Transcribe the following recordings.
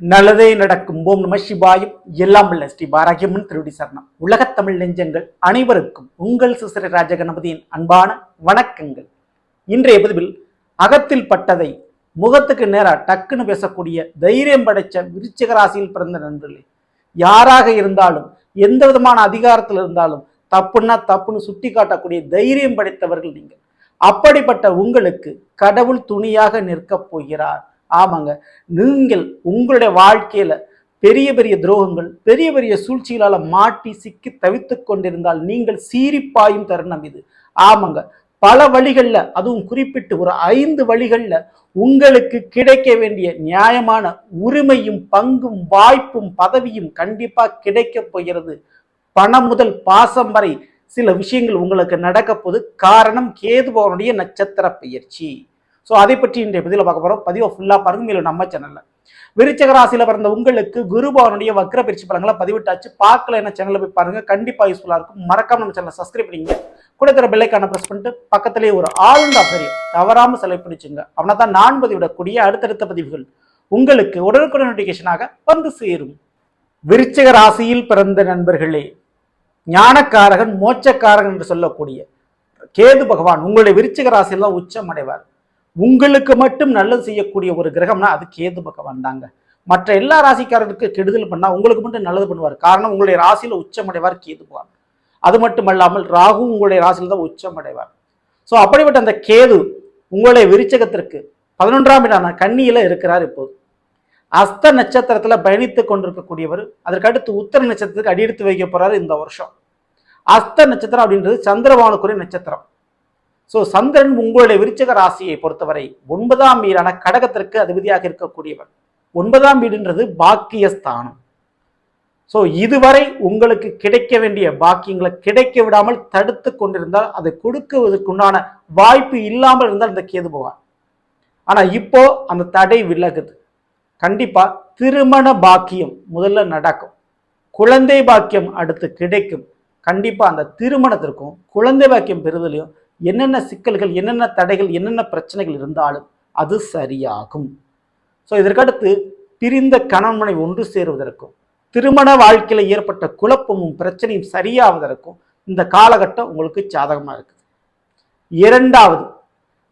நல்லதே நடக்கும். ஓம் நம சிவாயும். எல்லாம் உள்ள ஸ்ரீ பாராகியம்மன் திருடி சரணம். உலகத்தமிழ் நெஞ்சங்கள் அனைவருக்கும் உங்கள் சிசிற ராஜகணபதியின் அன்பான வணக்கங்கள். இன்றைய பதிவில் அகத்தில் பட்டதை முகத்துக்கு நேரா டக்குன்னு பேசக்கூடிய தைரியம் படைச்ச விருச்சிக ராசியில் பிறந்த நண்பர்களே யாராக இருந்தாலும் எந்த விதமான அதிகாரத்தில் இருந்தாலும் தப்புன்னா தப்புன்னு சுட்டி காட்டக்கூடிய தைரியம் படைத்தவர்கள் நீங்கள். அப்படிப்பட்ட உங்களுக்கு கடவுள் துணியாக நிற்கப் போகிறார். ஆமாங்க. நீங்கள் உங்களுடைய வாழ்க்கையில் பெரிய பெரிய துரோகங்கள் பெரிய பெரிய சூழ்ச்சிகளால் மாட்டி சிக்கி தவித்து கொண்டிருந்தால் நீங்கள் சீரிப்பாயும் தருணம் இது. ஆமாங்க. பல வழிகளில் அதுவும் குறிப்பிட்டு ஒரு ஐந்து வழிகளில் உங்களுக்கு கிடைக்க வேண்டிய நியாயமான உரிமையும் பங்கும் வாய்ப்பும் பதவியும் கண்டிப்பாக கிடைக்க போகிறது. பணம் முதல் பாசம் வரை சில விஷயங்கள் உங்களுக்கு நடக்க போது காரணம் கேதுபவனுடைய நட்சத்திர பயிற்சி ஸோ அதை பற்றி இன்றைய பதிவில் பார்க்க போகிறோம் பதிவை ஃபுல்லாக பாருங்க. மேலும் நம்ம சேனலில் விருச்சக ராசியில் பிறந்த உங்களுக்கு குருபவனுடைய வக்ர பயிற்சி பலங்களை பதிவிட்டாச்சு. பார்க்கல என்ன சேனலில் போய் பாருங்க. கண்டிப்பாக யூஸ்ஃபுல்லாக இருக்கும். மறக்காம நம்ம சேனலை சப்ஸ்கிரைப் பண்ணிங்க கூட தர பெல்லைக்கான ப்ரெஸ் பண்ணிட்டு பக்கத்துலேயே ஒரு ஆழ்ந்த ஆசிரியர் தவறாமல் செலவு பிடிச்சிங்க அவனை தான் நான் பதிவிடக்கூடிய அடுத்தடுத்த பதிவுகள் உங்களுக்கு உடனுக்குடன் நோட்டிஃபிகேஷனாக வந்து சேரும். விருச்சக ராசியில் பிறந்த நண்பர்களே ஞானக்காரகன் மோட்சக்காரகன் என்று சொல்லக்கூடிய கேது பகவான் உங்களுடைய விருச்சிக ராசியில் தான் உச்சம் அடைவார். உங்களுக்கு மட்டும் நல்லது செய்யக்கூடிய ஒரு கிரகம்னா அது கேது பகவான் தாங்க. மற்ற எல்லா ராசிக்காரருக்கு கெடுதல் பண்ணால் உங்களுக்கு மட்டும் நல்லது பண்ணுவார். காரணம் உங்களுடைய ராசியில் உச்சம் அடைவார் கேது பகவான். அது மட்டுமல்லாமல் ராகு உங்களுடைய ராசியில் தான் உச்சம் அடைவார் ஸோ அப்படிப்பட்ட அந்த கேது உங்களுடைய விருச்சகத்திற்கு பதினொன்றாம் இடம் கண்ணியில் இருக்கிறார் இப்போது. அஸ்த நட்சத்திரத்தில் பயணித்து கொண்டிருக்கக்கூடியவர் அதற்கடுத்து உத்தர நட்சத்திரத்துக்கு அடியெடுத்து வைக்க போகிறார் இந்த வருஷம். அஸ்த நட்சத்திரம் அப்படின்றது சந்திரபானுக்குரிய நட்சத்திரம். ஸோ சந்திரன் உங்களுடைய விருச்சக ராசியை பொறுத்தவரை ஒன்பதாம் வீடான கடகத்திற்கு அதிபதியாக இருக்கக்கூடியவர் ஒன்பதாம் வீடுன்றது பாக்கியஸ்தானம். ஸோ இதுவரை உங்களுக்கு கிடைக்க வேண்டிய பாக்கியங்களை கிடைக்க விடாமல் தடுத்து கொண்டிருந்தால் அதை கொடுக்குவதற்குண்டான வாய்ப்பு இல்லாமல் இருந்தால் இந்த கேது போவார் ஆனால் இப்போ அந்த தடை விலகுது. கண்டிப்பாக திருமண பாக்கியம் முதல்ல நடக்கும். குழந்தை பாக்கியம் அடுத்து கிடைக்கும். கண்டிப்பாக அந்த திருமணத்திற்கும் குழந்தை பாக்கியம் பெறுதலையும் என்னென்ன சிக்கல்கள் என்னென்ன தடைகள் என்னென்ன பிரச்சனைகள் இருந்தாலும் அது சரியாகும். ஸோ இதற்கடுத்து பிரிந்த கணவனை ஒன்று சேருவதற்கும் திருமண வாழ்க்கையில் ஏற்பட்ட குழப்பமும் பிரச்சனையும் சரியாவதற்கும் இந்த காலகட்டம் உங்களுக்கு சாதகமாக இருக்குது. இரண்டாவது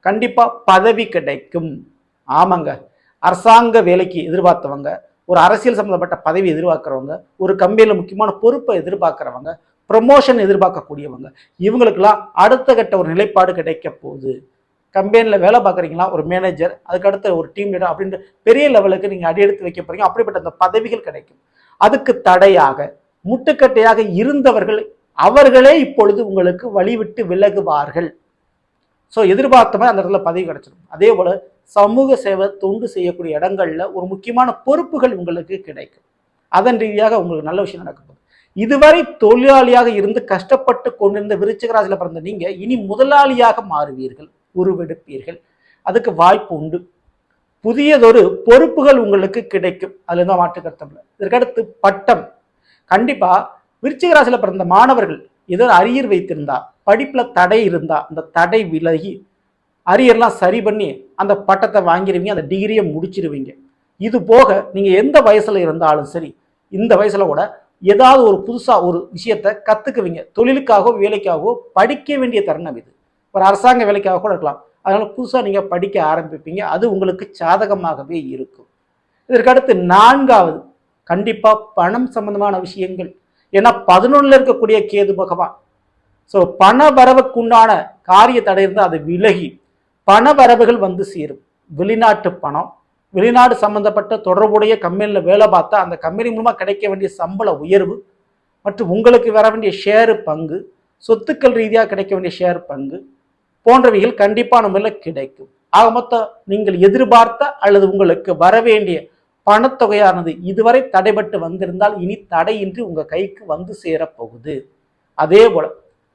கண்டிப்பாக பதவி கிடைக்கும். ஆமாங்க. அரசாங்க வேலைக்கு எதிர்பார்த்தவங்க ஒரு அரசியல் சம்மந்தப்பட்ட பதவி எதிர்பார்க்குறவங்க ஒரு கம்பெனியில் முக்கியமான பொறுப்பை எதிர்பார்க்குறவங்க ப்ரமோஷன் எதிர்பார்க்கக்கூடியவங்க. இவங்களுக்கெல்லாம் அடுத்த கட்ட ஒரு நிலைப்பாடு கிடைக்க போகுது. கம்பெனியில் வேலை பார்க்குறீங்களா? ஒரு மேனேஜர் அதுக்கடுத்த ஒரு டீம் லீடர் அப்படின்ற பெரிய லெவலுக்கு நீங்கள் அடி எடுத்து வைக்க போகிறீங்க அப்படிப்பட்ட அந்த பதவிகள் கிடைக்கும். அதுக்கு தடையாக முட்டுக்கட்டையாக இருந்தவர்கள் அவர்களே இப்பொழுது உங்களுக்கு வழிவிட்டு விலகுவார்கள். ஸோ எதிர்பார்த்த மாதிரி அந்த இடத்துல பதவி கிடைச்சிடும். அதே போல் சமூக சேவை தொண்டு செய்யக்கூடிய இடங்களில் ஒரு முக்கியமான பொறுப்புகள் உங்களுக்கு கிடைக்கும். அதன் ரீதியாக உங்களுக்கு நல்ல விஷயம் நடக்கும் இதுவரை தொழிலாளியாக இருந்து கஷ்டப்பட்டு கொண்டிருந்த விருச்சிக பிறந்த நீங்க இனி முதலாளியாக மாறுவீர்கள் உருவெடுப்பீர்கள். அதுக்கு வாய்ப்பு உண்டு. புதியதொரு பொறுப்புகள் உங்களுக்கு கிடைக்கும். அதுல தான் மாற்று கருத்தமில்லை இதற்கடுத்து பட்டம். கண்டிப்பா விருச்சிக பிறந்த மாணவர்கள் ஏதோ அரியர் வைத்திருந்தா படிப்புல தடை இருந்தா அந்த தடை விலகி அரியர்லாம் சரி பண்ணி அந்த பட்டத்தை வாங்கிடுவீங்க அந்த டிகிரியை முடிச்சிருவீங்க. இது போக நீங்க எந்த வயசுல இருந்தாலும் சரி இந்த வயசுல கூட ஏதாவது ஒரு புதுசாக ஒரு விஷயத்த கற்றுக்குவீங்க தொழிலுக்காகவோ வேலைக்காகவோ படிக்க வேண்டிய தருணம் இது. ஒரு அரசாங்க வேலைக்காக கூட இருக்கலாம். அதனால் புதுசாக நீங்கள் படிக்க ஆரம்பிப்பீங்க. அது உங்களுக்கு சாதகமாகவே இருக்கும். இதற்கடுத்து நான்காவது கண்டிப்பாக பணம் சம்பந்தமான விஷயங்கள். ஏன்னா பதினொன்றில் இருக்கக்கூடிய கேது பகவான். ஸோ பண வரவுக்குண்டான காரிய தடை இருந்தால் அது விலகி பண வரவுகள் வந்து சேரும். வெளிநாட்டு பணம் வெளிநாடு சம்பந்தப்பட்ட தொடர்புடைய கம்பெனியில் வேலை பார்த்தா அந்த கம்பெனி மூலமாக கிடைக்க வேண்டிய சம்பள உயர்வு மற்றும் உங்களுக்கு வர வேண்டிய ஷேரு பங்கு சொத்துக்கள் ரீதியாக கிடைக்க வேண்டிய ஷேர் பங்கு போன்றவைகள் கண்டிப்பான முறையில் கிடைக்கும். ஆக மொத்தம் நீங்கள் எதிர்பார்த்த அல்லது உங்களுக்கு வர வேண்டிய பணத்தொகையானது இதுவரை தடைபட்டு வந்திருந்தால் இனி தடையின்றி உங்கள் கைக்கு வந்து சேரப்போகுது. அதே போல்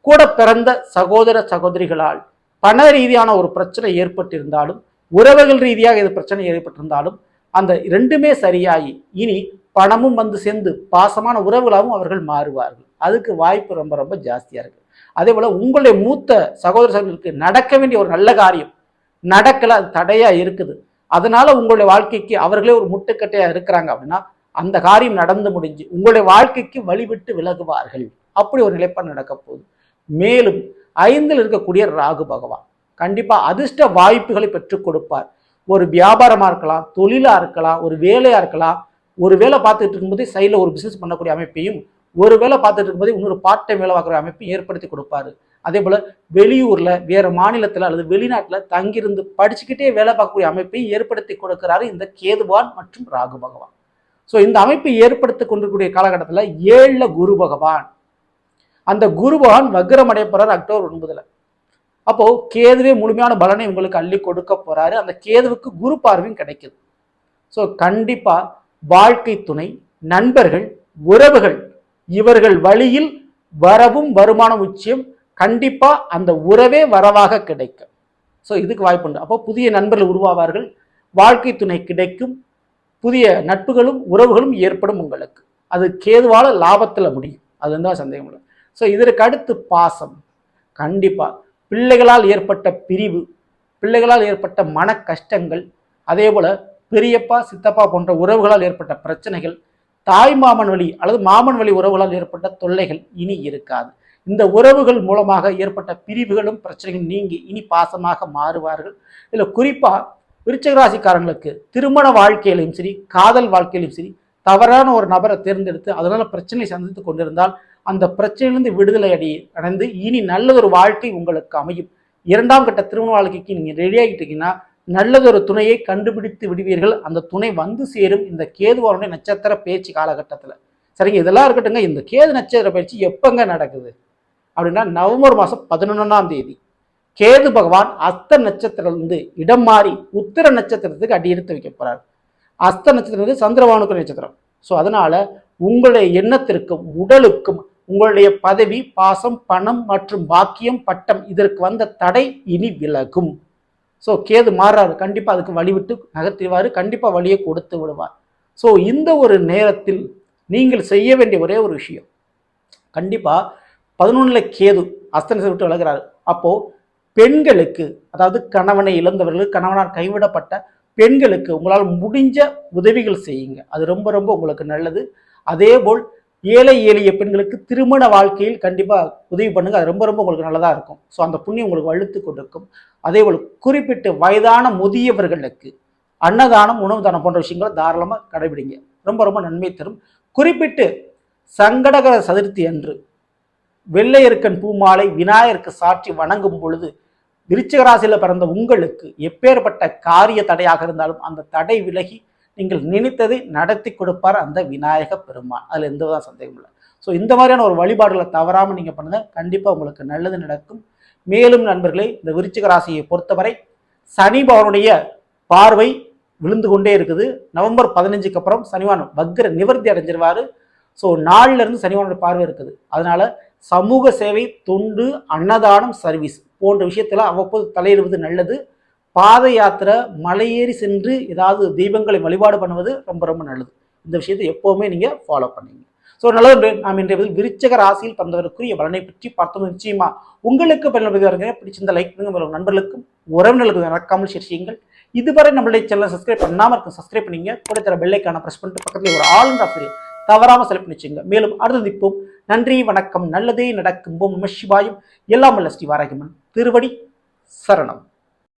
கூட பிறந்த சகோதர சகோதரிகளால் பண ரீதியான ஒரு பிரச்சனை ஏற்பட்டிருந்தாலும் உறவுகள் ரீதியாக இது பிரச்சனை ஏற்பட்டிருந்தாலும் அந்த ரெண்டுமே சரியாகி இனி பணமும் வந்து சேர்ந்து பாசமான உறவுகளாகவும் அவர்கள் மாறுவார்கள். அதுக்கு வாய்ப்பு ரொம்ப ரொம்ப ஜாஸ்தியாக இருக்குது அதே போல் உங்களுடைய மூத்த சகோதர நடக்க வேண்டிய ஒரு நல்ல காரியம் நடக்கலை அது தடையாக இருக்குது. அதனால் உங்களுடைய வாழ்க்கைக்கு அவர்களே ஒரு முட்டுக்கட்டையாக இருக்கிறாங்க அப்படின்னா அந்த காரியம் நடந்து முடிஞ்சு உங்களுடைய வாழ்க்கைக்கு வழிவிட்டு விலகுவார்கள். அப்படி ஒரு நிலைப்பாடு நடக்க போகுது மேலும் ஐந்தில் இருக்கக்கூடிய ராகு பகவான். கண்டிப்பாக அதிர்ஷ்ட வாய்ப்புகளை பெற்றுக் கொடுப்பார். ஒரு வியாபாரமாக இருக்கலாம் தொழிலாக இருக்கலாம் ஒரு வேலையாக இருக்கலாம். ஒரு வேலை பார்த்துட்டு இருக்கும்போது சைடில் ஒரு பிஸ்னஸ் பண்ணக்கூடிய அமைப்பையும் ஒரு வேலை பார்த்துட்டு இருக்கும்போது இன்னொரு பார்ட் டைம் வேலை பார்க்குற அமைப்பையும் ஏற்படுத்தி கொடுப்பாரு. அதே போல் வெளியூரில் வேறு மாநிலத்தில் அல்லது வெளிநாட்டில் தங்கியிருந்து படிச்சுக்கிட்டே வேலை பார்க்கக்கூடிய அமைப்பையும் ஏற்படுத்தி கொடுக்கிறாரு இந்த கேதுவான் மற்றும் ராகு பகவான். ஸோ இந்த அமைப்பை ஏற்படுத்தி கொண்டிருக்கூடிய காலகட்டத்தில் ஏழில் குரு பகவான். அந்த குரு பகவான் வக்ரம் அடைய அக்டோபர் ஒன்பதில். அப்போ கேதுவே முழுமையான பலனை உங்களுக்கு அள்ளி கொடுக்க போறாரு. அந்த கேதுவுக்கு குரு பார்வையும் கிடைக்குது. ஸோ கண்டிப்பா வாழ்க்கை துணை நண்பர்கள் உறவுகள் இவர்கள் வழியில் வரவும் வருமானம் உச்சியம் கண்டிப்பா அந்த உறவே வரவாக கிடைக்கும். ஸோ இதுக்கு வாய்ப்புண்டு அப்போ புதிய நண்பர்கள் உருவாவார்கள். வாழ்க்கை துணை கிடைக்கும். புதிய நட்புகளும் உறவுகளும் ஏற்படும் உங்களுக்கு. அது கேதுவால லாபத்தில் முடியும். அது தான் சந்தேகம் இல்லை ஸோ இதற்கு அடுத்து பாசம். கண்டிப்பாக பிள்ளைகளால் ஏற்பட்ட பிரிவு பிள்ளைகளால் ஏற்பட்ட மன கஷ்டங்கள் அதேபோல் பெரியப்பா சித்தப்பா போன்ற உறவுகளால் ஏற்பட்ட பிரச்சனைகள் தாய் மாமன் வழி அல்லது மாமன் வழி உறவுகளால் ஏற்பட்ட தொல்லைகள் இனி இருக்காது. இந்த உறவுகள் மூலமாக ஏற்பட்ட பிரிவுகளும் பிரச்சனைகள் நீங்கி இனி பாசமாக மாறுவார்கள். இதில் குறிப்பாக விருச்சகராசிக்காரங்களுக்கு திருமண வாழ்க்கையிலும் சரி காதல் வாழ்க்கையிலும் சரி தவறான ஒரு நபரை தேர்ந்தெடுத்து அதனால் பிரச்சனை சந்தித்து கொண்டிருந்தால் அந்த பிரச்சனையிலிருந்து விடுதலை அடி அடைந்து இனி நல்லதொரு வாழ்க்கை உங்களுக்கு அமையும். இரண்டாம் கட்ட திருமண வாழ்க்கைக்கு நீங்கள் ரெடி ஆகிட்டீங்கன்னா நல்லதொரு துணையை கண்டுபிடித்து விடுவீர்கள். அந்த துணை வந்து சேரும் இந்த கேதுவாருடைய நட்சத்திர பேச்சு காலகட்டத்தில். சரிங்க? இதெல்லாம் இருக்கட்டுங்க இந்த கேது நட்சத்திர பயிற்சி எப்பங்க நடக்குது? அப்படின்னா நவம்பர் மாதம் பதினொன்றாம் தேதி. கேது பகவான் அஸ்த நட்சத்திரத்திலிருந்து இடம் மாறி உத்திர நட்சத்திரத்துக்கு அடி எடுத்து வைக்க போகிறார் அஸ்த நட்சத்திரம் வந்து சந்திரபானுக்கு நட்சத்திரம். ஸோ அதனால் உங்களுடைய எண்ணத்திற்கும் உடலுக்கும் உங்களுடைய பதவி பாசம் பணம் மற்றும் பாக்கியம் பட்டம் இதற்கு வந்த தடை இனி விலகும். ஸோ கேது மாறாரு கண்டிப்பாக அதுக்கு வழிவிட்டு நகர்த்திடுவார். கண்டிப்பாக வழியை கொடுத்து விடுவார். ஸோ இந்த ஒரு நேரத்தில் நீங்கள் செய்ய வேண்டிய ஒரே ஒரு விஷயம். கண்டிப்பாக பதினொன்றில் கேது அஸ்தனத்தை விட்டு விலகிறார். அப்போது பெண்களுக்கு அதாவது கணவனை இழந்தவர்கள் கணவனால் கைவிடப்பட்ட பெண்களுக்கு உங்களால் முடிஞ்ச உதவிகள் செய்யுங்க. அது ரொம்ப ரொம்ப உங்களுக்கு நல்லது. அதே போல் ஏழை எளிய பெண்களுக்கு திருமண வாழ்க்கையில் கண்டிப்பாக உதவி பண்ணுங்க. அது ரொம்ப ரொம்ப உங்களுக்கு நல்லதாக இருக்கும். ஸோ அந்த புண்ணியம் உங்களுக்கு வலுத்து கொண்டிருக்கும் அதே போல் குறிப்பிட்டு வயதான முதியவர்களுக்கு அன்னதானம் உணவு தானம் போன்ற விஷயங்களை தாராளமாக கடைபிடிங்க. ரொம்ப ரொம்ப நன்மை தரும். குறிப்பிட்டு சங்கடகர சதுர்த்தி அன்று வெள்ளையர்க்கன் பூமாலை விநாயகருக்கு சாற்றி வணங்கும் பொழுது விருச்சிகராசியில் பிறந்த உங்களுக்கு எப்பேற்பட்ட காரிய தடையாக இருந்தாலும் அந்த தடை விலகி நீங்கள் நினைத்ததை நடத்தி கொடுப்பார் அந்த விநாயக பெருமான். அதில் எந்த வித சந்தேகம் இல்லை. ஸோ இந்த மாதிரியான ஒரு வழிபாடுகளை தவறாமல் நீங்கள் பண்ணுங்க. கண்டிப்பாக உங்களுக்கு நல்லது நடக்கும். மேலும் நண்பர்களே இந்த விருச்சிக ராசியை பொறுத்தவரை சனி பவனுடைய பார்வை விழுந்து கொண்டே இருக்குது. நவம்பர் பதினஞ்சுக்கு அப்புறம் சனிவான் வக்ர நிவர்த்தி அடைஞ்சிருவார். ஸோ நாளிலிருந்து சனிவானுடைய பார்வை இருக்குது. அதனால சமூக சேவை தொண்டு அன்னதானம் சர்வீஸ் போன்ற விஷயத்தில் அவ்வப்போது தலையிடுவது நல்லது. பாத யாத்திரை மலையேறி சென்று ஏதாவது தெய்வங்களை வழிபாடு பண்ணுவது ரொம்ப ரொம்ப நல்லது. இந்த விஷயத்தை எப்போவுமே நீங்கள் ஃபாலோ பண்ணீங்க. ஸோ நல்லது நாம் இன்றைய பதில் விருச்சக ராசியில் பிறந்தவருக்குரிய பலனை பற்றி பார்த்தோம். நிச்சயமா உங்களுக்கு பயனுள்ளதாக பிடிச்சிருந்த லைக் பண்ணுங்க. நண்பர்களுக்கும் உறவினர்களுக்கு நடக்காமல் ஷேர் செய்யுங்கள். இதுவரை நம்மளுடைய சேனலை சப்ஸ்கிரைப் பண்ணாமல் இருக்கும் சப்ஸ்கிரைப் பண்ணிங்க. கூட தர பெல்லைக்கான ப்ரெஸ் பண்ணிட்டு பக்கத்தில் ஒரு ஆளுநர் ஆசிரியர் தவறாமல் செலக்ட் பண்ணி வச்சுங்க. மேலும் அடுத்து நிற்போம் நன்றி வணக்கம் நல்லதே நடக்கும். ஓம் நம சிவாயும். எல்லாம் வல்ல ஸ்ரீ வாராகிமன். திருவடி சரணம்.